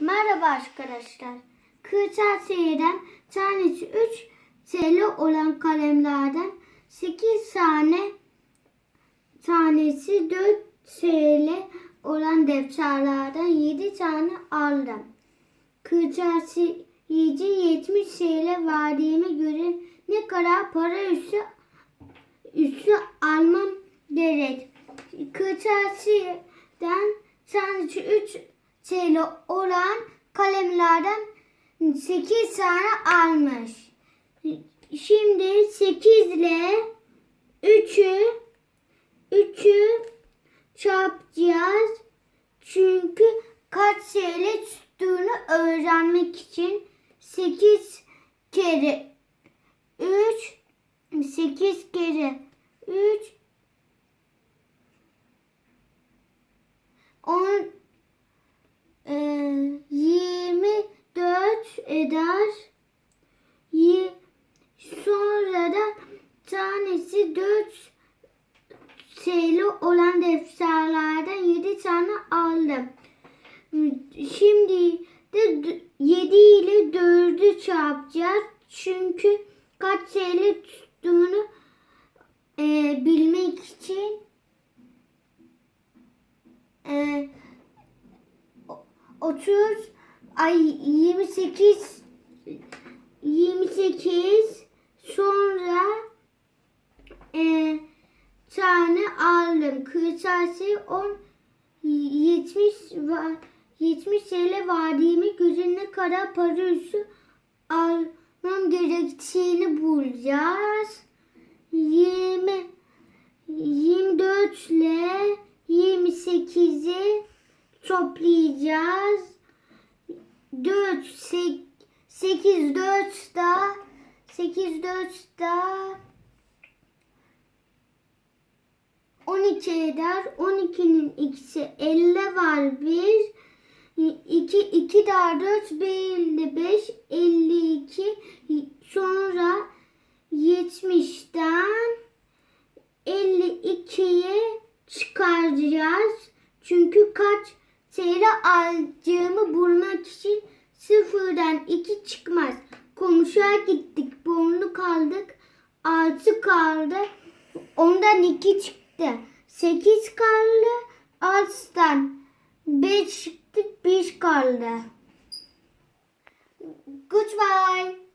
Merhaba arkadaşlar. Kırtasiyeden tanesi 3 TL olan kalemlerden 8 tane tanesi 4 TL olan defterlerden 7 tane aldım. Kırtasiyeci 70 TL verdiğime göre ne kadar para üstü üstü almam gerek. Kırtasiyeden tanesi 3 TL olan kalemlerden 8 tane almış. Şimdi 8 ile 3'ü 3'ü çarpacağız. Çünkü kaç TL tuttuğunu öğrenmek için 8 kere 3 8 kere 3 10 e, 24 eder. Sonra da tanesi 4 TL olan defterlerden 7 tane aldım. Şimdi de 7 ile 4'ü çarpacağız. Çünkü kaç TL tuttuğunu e, bilmek için e, 30 ay 28 28 sonra e, tane aldım. Kırtasiye 10 70 var 70 TL verdiğimi göre ne kadar para üstü almam gerektiğini bulacağız. 20 24 ile 28'i toplayacağız. 4 8 4 da 8 4 da 12 eder. 12'nin ikisi 50 var 1 2 2 daha 4 55 52 sonra 70'ten 52'ye çıkaracağız. Çünkü kaç TL alacağımı bulmak için sıfırdan 2 çıkmaz. Komşuya gittik. Bonlu kaldık. 6 kaldı. Ondan 2 çıktı. 8 kaldı. 6'dan 5 çıktı. 5 kaldı. Goodbye.